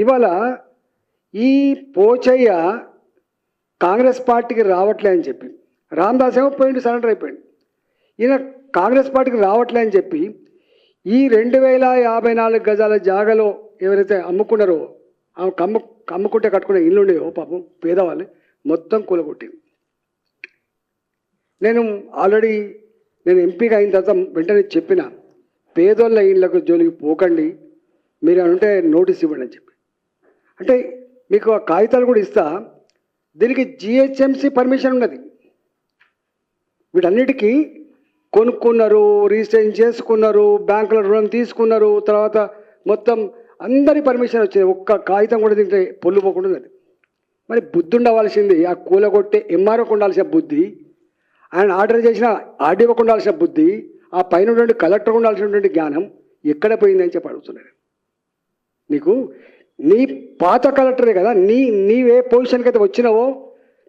ఇవాళ ఈ పోచయ్య కాంగ్రెస్ పార్టీకి రావట్లే అని చెప్పి రామ్దాస్ ఏమో పోయిండు సరెండర్ అయిపోయింది ఈయన కాంగ్రెస్ పార్టీకి రావట్లే అని చెప్పి ఈ రెండు వేల యాభై నాలుగు గజాల జాగలో ఎవరైతే అమ్ముకున్నారో ఆమె కమ్ము కమ్ముకుంటే కట్టుకునే ఇల్లు ఉండేవో పాపం పేదవాళ్ళు మొత్తం కూలగొట్టింది. నేను ఆల్రెడీ నేను ఎంపీగా అయిన తర్వాత వెంటనే చెప్పిన పేదోళ్ళ ఇళ్ళకు జోలికి పోకండి మీరు అంటే నోటీస్ ఇవ్వండి అని చెప్పి. అంటే మీకు ఆ కాగితాలు కూడా ఇస్తా. దీనికి జిహెచ్ఎంసి పర్మిషన్ ఉన్నది. వీటన్నిటికీ కొనుక్కున్నారు రిజిస్ట్రేషన్ చేసుకున్నారు బ్యాంకులో రుణం తీసుకున్నారు తర్వాత మొత్తం అందరి పర్మిషన్ వచ్చింది. ఒక్క కాగితం కూడా దీంట్లో పొల్లుపోకుండా ఉన్నది. మరి బుద్ధి ఉండవలసింది ఆ కూలగొట్టే ఎంఆర్ఓకి ఉండాల్సిన బుద్ధి ఆయన ఆర్డర్ చేసిన ఆర్డీఓకి ఉండాల్సిన బుద్ధి ఆ పైన ఉన్నటువంటి కలెక్టర్ ఉండాల్సినటువంటి జ్ఞానం ఎక్కడ పోయిందని చెప్పి అడుగుతున్నాడు నీకు నీ పాత కలెక్టరే కదా నీ నీవే పొజిషన్కి అయితే వచ్చినావో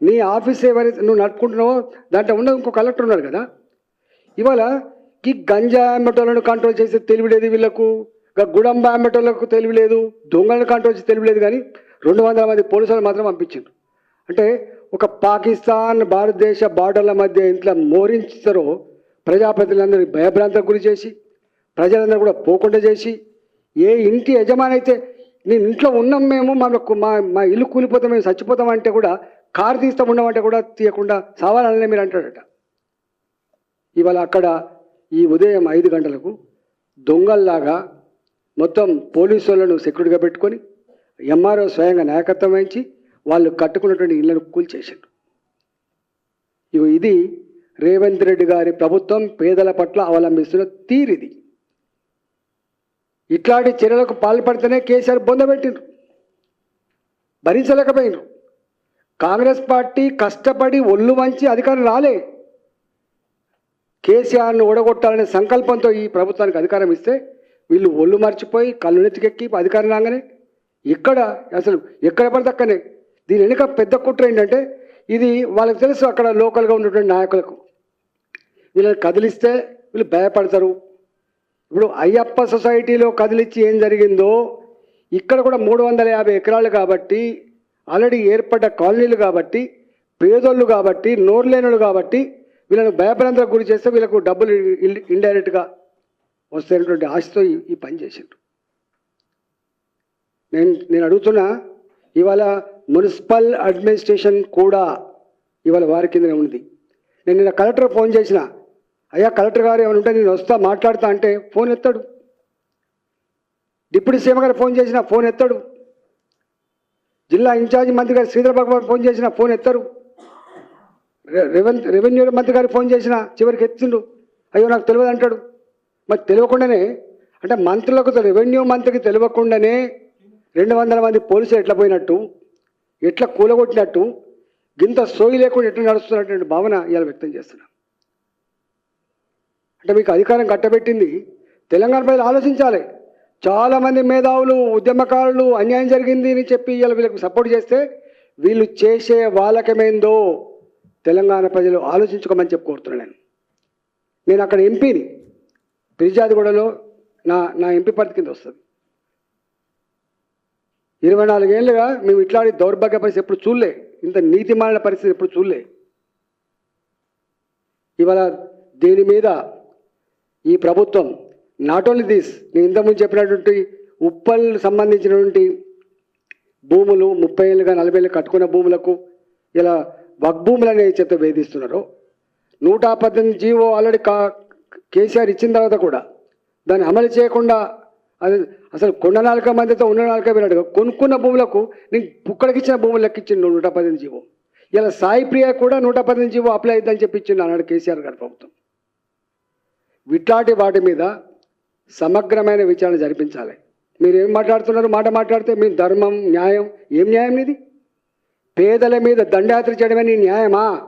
నీ ఆఫీస్ ఎవరైతే నువ్వు నడుపుకుంటున్నావో దాంట్లో ఉన్న ఇంకో కలెక్టర్ ఉన్నాడు కదా. ఇవాళ ఈ గంజా అమ్మటోళ్ళను కంట్రోల్ చేసే తెలివిలేదు వీళ్ళకు గుడంబ అమ్మటోళ్ళకు తెలివిలేదు దొంగలను కంట్రోల్ చేసి తెలివిలేదు కానీ రెండు వందల మంది పోలీసులు మాత్రం పంపించారు అంటే ఒక పాకిస్తాన్ భారతదేశ బార్డర్ల మధ్య ఇంట్లో మోరించారో ప్రజాప్రతినిధులందరూ భయభ్రాంతకు గురి చేసి ప్రజలందరూ కూడా పోకుండా చేసి ఏ ఇంటి యజమాని అయితే నేను ఇంట్లో ఉన్నాం మేము మాకు మా మా ఇల్లు కూలిపోతాం మేము చచ్చిపోతాం అంటే కూడా కారు తీస్తాం ఉండమంటే కూడా తీయకుండా సావాలనే మీరు అంటాడట ఇవాళ అక్కడ ఈ ఉదయం ఐదు గంటలకు దొంగల్లాగా మొత్తం పోలీసు వాళ్ళను సెక్యూరిటీగా పెట్టుకొని ఎంఆర్ఓ స్వయంగా నాయకత్వం వహించి వాళ్ళు కట్టుకున్నటువంటి ఇళ్ళను కూల్చేశారు ఇది రేవంత్ రెడ్డి గారి ప్రభుత్వం పేదల పట్ల అవలంబిస్తున్న తీరిది. ఇట్లాంటి చర్యలకు పాల్పడితేనే కేసీఆర్ బొందబెట్టిండ్రు భరించలేకపోయినారు. కాంగ్రెస్ పార్టీ కష్టపడి ఒళ్ళు వంచి అధికారం రాలే. కేసీఆర్ను ఓడగొట్టాలనే సంకల్పంతో ఈ ప్రభుత్వానికి అధికారం ఇస్తే వీళ్ళు ఒళ్ళు మర్చిపోయి కళ్ళు నెత్తికెక్కి అధికారం రాగానే ఇక్కడ అసలు ఎక్కడ పడితే దీని వెనుక పెద్ద కుట్ర ఏంటంటే ఇది వాళ్ళకి తెలుసు అక్కడ లోకల్గా ఉన్నటువంటి నాయకులకు. వీళ్ళని కదిలిస్తే వీళ్ళు భయపడతారు. ఇప్పుడు అయ్యప్ప సొసైటీలో కదిలిచ్చి ఏం జరిగిందో ఇక్కడ కూడా మూడు వందల యాభై ఎకరాలు కాబట్టి ఆల్రెడీ ఏర్పడ్డ కాలనీలు కాబట్టి పేదోళ్ళు కాబట్టి నోర్లేనులు కాబట్టి వీళ్ళను భయభ్రాంతలకు గురి చేస్తే వీళ్ళకు డబ్బులు ఇండైరెక్ట్గా వస్తున్నటువంటి ఆశతో ఈ- ఈ పని చేసిండ్రు. నేను నేను అడుగుతున్నా ఇవాళ మున్సిపల్ అడ్మినిస్ట్రేషన్ కూడా ఇవాళ వారి కిందనే ఉంది నేను నిన్న కలెక్టర్ ఫోన్ చేసిన అయ్యా కలెక్టర్ గారు ఏమైనా ఉంటే నేను వస్తా మాట్లాడతా అంటే ఫోన్ ఎత్తాడు. డిప్యూటీ సీఎం గారు ఫోన్ చేసిన ఫోన్ ఎత్తాడు. జిల్లా ఇన్ఛార్జి మంత్రి గారు శ్రీధర్ భగవాన్ ఫోన్ చేసిన ఫోన్ ఎత్తారు. రెవెన్ రెవెన్యూ మంత్రి గారికి ఫోన్ చేసిన చివరికి ఎత్తిండు. అయ్యో నాకు తెలియదు అంటాడు. మరి తెలియకుండానే అంటే మంత్రులకు రెవెన్యూ మంత్రికి తెలియకుండానే రెండు వందల మంది పోలీసులు ఎట్లా పోయినట్టు ఎట్లా కూలగొట్టినట్టు గింత సోయి లేకుండా ఎట్లా నడుస్తున్నటువంటి భావన ఇవాళ వ్యక్తం చేస్తున్నాను అంటే మీకు అధికారం కట్టబెట్టింది. తెలంగాణ ప్రజలు ఆలోచించాలి. చాలామంది మేధావులు ఉద్యమకారులు అన్యాయం జరిగింది అని చెప్పి ఇలా వీళ్ళకి సపోర్ట్ చేస్తే వీళ్ళు చేసే వాళ్ళకమేందో తెలంగాణ ప్రజలు ఆలోచించుకోమని చెప్పి కోరుతున్నాను నేను. నేను అక్కడ ఎంపీని పిరిజాదిగూడలో నా నా ఎంపీ పరిధి కింద వస్తుంది. ఇరవై నాలుగేళ్ళుగా మేము ఇట్లాంటి దౌర్భాగ్య పరిస్థితి ఎప్పుడు చూడలే. ఇంత నీతిమాలిన పరిస్థితి ఎప్పుడు చూడలే. ఇవాళ దీని మీద ఈ ప్రభుత్వం నాట్ ఓన్లీ దిస్ నేను ఇంతకుముందు చెప్పినటువంటి ఉప్పల్ సంబంధించినటువంటి భూములు ముప్పై ఏళ్ళుగా నలభై ఏళ్ళు కట్టుకున్న భూములకు ఇలా వగ్భూములు అనే అనేవి వేధిస్తున్నారు. నూట పద్దెనిమిది జీవో ఆల్రెడీ కా కేసీఆర్ ఇచ్చిన తర్వాత కూడా దాన్ని అమలు చేయకుండా అది అసలు కొండ నాలుక మందితో ఉన్న నాలుక వెళ్ళాడు కొనుక్కున్న భూములకు నేను పుక్కడికి ఇచ్చిన భూములు లెక్కించిండు నూట పద్దెనిమిది జీవో. ఇలా సాయి ప్రియ కూడా నూట పద్దెనిమిది జీవో అప్లై అవుతుందని చెప్పి ఇచ్చిండు అన్నాడు కేసీఆర్ గారి ప్రభుత్వం. ఇట్లాంటి వాటి మీద సమగ్రమైన విచారణ జరిపించాలి. మీరు ఏం మాట్లాడుతున్నారు? మాట మాట్లాడితే మీ ధర్మం న్యాయం ఏం న్యాయం ఇది? పేదల మీద దండయాత్ర చేయడమే నీ న్యాయమా?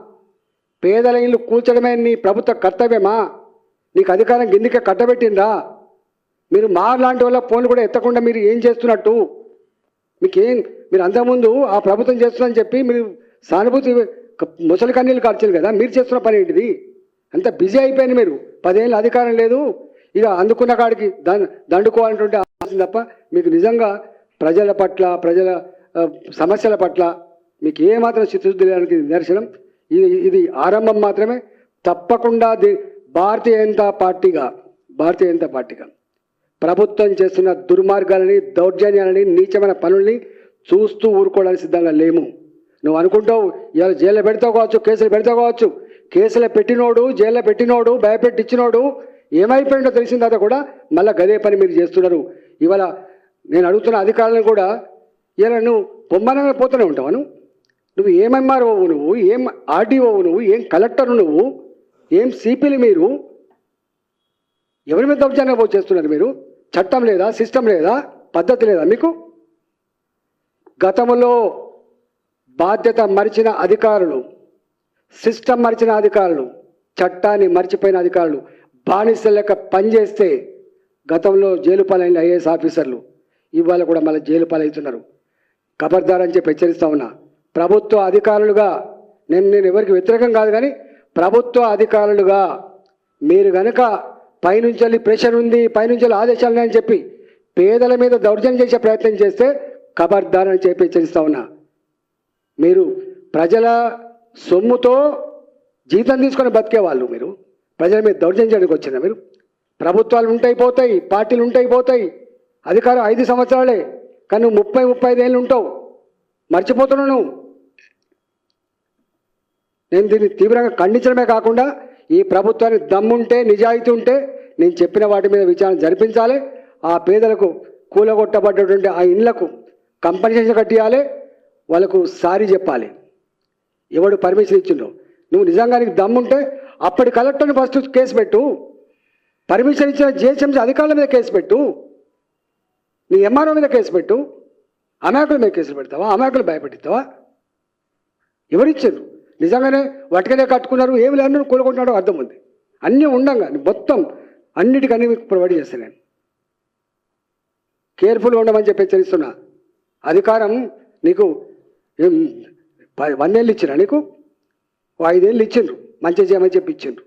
పేదల ఇల్లు కూల్చడమే నీ ప్రభుత్వ కర్తవ్యమా? నీకు అధికారం గిందికే కట్టబెట్టిందా మీరు మా లాంటి వాళ్ళ ఫోన్లు కూడా ఎత్తకుండా మీరు ఏం చేస్తున్నట్టు? మీకేం మీరు అంతకుముందు ఆ ప్రభుత్వం చేస్తుందని చెప్పి మీరు సానుభూతి ముసలి కన్నీళ్ళు కార్చారు కదా? మీరు చేస్తున్న పని ఏంటిది? అంత బిజీ అయిపోయింది మీరు. పదేళ్ళు అధికారం లేదు. ఇక అందుకున్న కాడికి దండుకోవాలంటుంటే ఆలోచన తప్ప మీకు నిజంగా ప్రజల పట్ల ప్రజల సమస్యల పట్ల మీకు ఏమాత్రం చిత్తశుద్ధి లేడానికి నిదర్శనం. ఇది ఇది ఆరంభం మాత్రమే. తప్పకుండా ది- భారతీయ జనతా పార్టీగా భారతీయ జనతా పార్టీగా ప్రభుత్వం చేస్తున్న దుర్మార్గాలని దౌర్జన్యాలని నీచమైన పనుల్ని చూస్తూ ఊరుకోవడానికి సిద్ధంగా లేము. నువ్వు అనుకుంటావు ఇవాళ జైల్లో పెడతావు కావచ్చు కేసులు పెడతావు కావచ్చు కేసులో పెట్టినోడు జైల్లో పెట్టినోడు భయపెట్టించినోడు ఏమైపోయిందో తెలిసిన తర్వాత కూడా మళ్ళీ గదే పని మీరు చేస్తున్నారు. ఇవాళ నేను అడుగుతున్న అధికారులను కూడా ఇలా నువ్వు పొమ్మనగా పోతూనే ఉంటావు నువ్వు? నువ్వు ఏం ఎంఆర్ఓ నువ్వు? ఏం ఆర్డీఓ నువ్వు? ఏం కలెక్టర్ నువ్వు? ఏం సిపిలు మీరు? ఎవరి మీద దౌర్జన్యం చేస్తున్నారు మీరు? చట్టం లేదా? సిస్టమ్ లేదా? పద్ధతి లేదా మీకు? గతంలో బాధ్యత మరిచిన అధికారులు సిస్టమ్ మరిచిన అధికారులు చట్టాన్ని మర్చిపోయిన అధికారులు బానిస లెక్క పనిచేస్తే గతంలో జైలు పాలైన ఐఏఎస్ ఆఫీసర్లు ఇవాళ కూడా మళ్ళీ జైలు పాలవుతున్నారు. ఖబర్దార్ అని చెప్పి హెచ్చరిస్తా ఉన్నా. ప్రభుత్వ అధికారులుగా నేను నేను ఎవరికి వ్యతిరేకం కాదు కానీ ప్రభుత్వ అధికారులుగా మీరు గనక పైనుంచి ప్రెషర్ ఉంది పైనుంచి ఆదేశాలు ఉన్నాయని చెప్పి పేదల మీద దౌర్జన్యం చేసే ప్రయత్నం చేస్తే ఖబర్దార్ అని చెప్పి హెచ్చరిస్తా ఉన్నా. మీరు ప్రజల సొమ్ముతో జీతం తీసుకొని బతికేవాళ్ళు మీరు. ప్రజల మీద దౌర్జన్యం చేయడానికి వచ్చిన మీరు? ప్రభుత్వాలు ఉంటాయి పోతాయి పార్టీలు ఉంటాయి పోతాయి. అధికారం ఐదు సంవత్సరాలే కానీ నువ్వు ముప్పై ముప్పై ఐదు ఏళ్ళు ఉంటావు. మర్చిపోతున్నావు నువ్వు. నేను దీన్ని తీవ్రంగా ఖండించడమే కాకుండా ఈ ప్రభుత్వానికి దమ్ముంటే నిజాయితీ ఉంటే నేను చెప్పిన వాటి మీద విచారణ జరిపించాలి. ఆ పేదలకు కూలగొట్టబడ్డటువంటి ఆ ఇండ్లకు కంపెన్సేషన్ కట్టియాలి. వాళ్ళకు సారీ చెప్పాలి. ఎవడు పర్మిషన్ ఇచ్చిండో. నువ్వు నిజంగా నీకు దమ్ముంటే అప్పటి కలెక్టర్ని ఫస్ట్ కేసు పెట్టు. పర్మిషన్ ఇచ్చిన జిహెచ్ఎంసీ అధికారుల మీద కేసు పెట్టు. నీ ఎంఆర్ఓ మీద కేసు పెట్టు. అమాయకుల మీద కేసులు పెడతావా? అమాయకులు భయపెట్టిస్తావా? ఎవరిచ్చారు? నిజంగానే వటకనే కట్టుకున్నారు ఏమి లేని కోలుకుంటున్నాడో అర్థం ఉంది. అన్నీ ఉండంగా మొత్తం అన్నిటికన్నీ మీకు ప్రొవైడ్ చేస్తాను నేను. కేర్ఫుల్గా ఉండమని చెప్పి హెచ్చరిస్తున్నా. అధికారం నీకు వన్ ఏళ్ళు వన్నేళ్ళు ఇచ్చినా నీకు? ఓ ఐదేళ్ళు ఇచ్చిండ్రు. మంచి చేయమని చెప్పి ఇచ్చిండ్రు.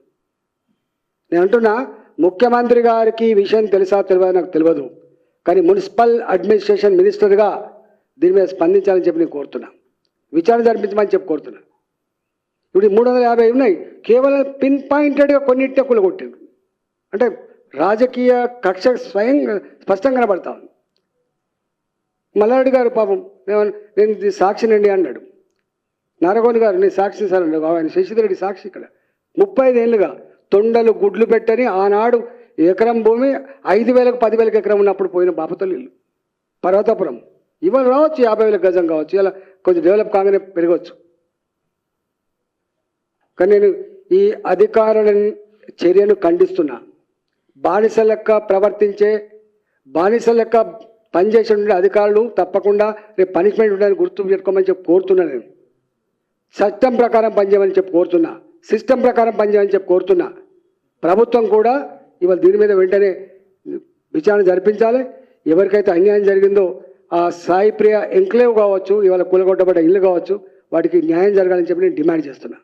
నేను అంటున్నా ముఖ్యమంత్రి గారికి ఈ విషయం తెలుసా తెలియదు నాకు తెలియదు. కానీ మున్సిపల్ అడ్మినిస్ట్రేషన్ మినిస్టర్గా దీని మీద స్పందించాలని చెప్పి నేను కోరుతున్నా. విచారణ జరిపించమని చెప్పి కోరుతున్నా. ఇప్పుడు మూడు వందల యాభై ఉన్నాయి. కేవలం పిన్ పాయింటెడ్గా కొన్నింటినే కూలగొట్టిండ్రు. అంటే రాజకీయ కక్ష స్వయం స్పష్టంగా కనబడతా ఉంది. మల్లారెడ్డి గారు పాపం నేను సాక్షినండి అన్నాడు. నారగోని గారు నేను సాక్షి సార్ ఆయన శశిధరెడ్డి సాక్షి ఇక్కడ. ముప్పై ఐదేళ్ళుగా తొండలు గుడ్లు పెట్టని ఆనాడు ఎకరం భూమి ఐదు వేలకు పదివేలకు ఎకరం ఉన్నప్పుడు పోయిన బాపతల్లి పర్వతాపురం. ఇవాళ రావచ్చు యాభై వేల గజం కావచ్చు. ఇలా కొంచెం డెవలప్ కాగానే పెరగవచ్చు. కానీ నేను ఈ అధికారుల చర్యను ఖండిస్తున్నా. బానిస లెక్క ప్రవర్తించే బానిస లెక్క పనిచేసే ఉండే అధికారులు తప్పకుండా రేపు పనిష్మెంట్ ఉండడానికి గుర్తు పెట్టుకోమని చెప్పి కోరుతున్నాను నేను. చట్టం ప్రకారం పనిచేయమని చెప్పి కోరుతున్నా. సిస్టమ్ ప్రకారం పనిచేయమని చెప్పి కోరుతున్నా. ప్రభుత్వం కూడా ఇవాళ దీని మీద వెంటనే విచారణ జరిపించాలి. ఎవరికైతే అన్యాయం జరిగిందో ఆ సాయి ప్రియ ఎంక్లేవ్ కావచ్చు ఇవాళ కూలగొట్టబడ్డ ఇల్లు కావచ్చు వాటికి న్యాయం జరగాలని చెప్పి నేను డిమాండ్ చేస్తున్నా.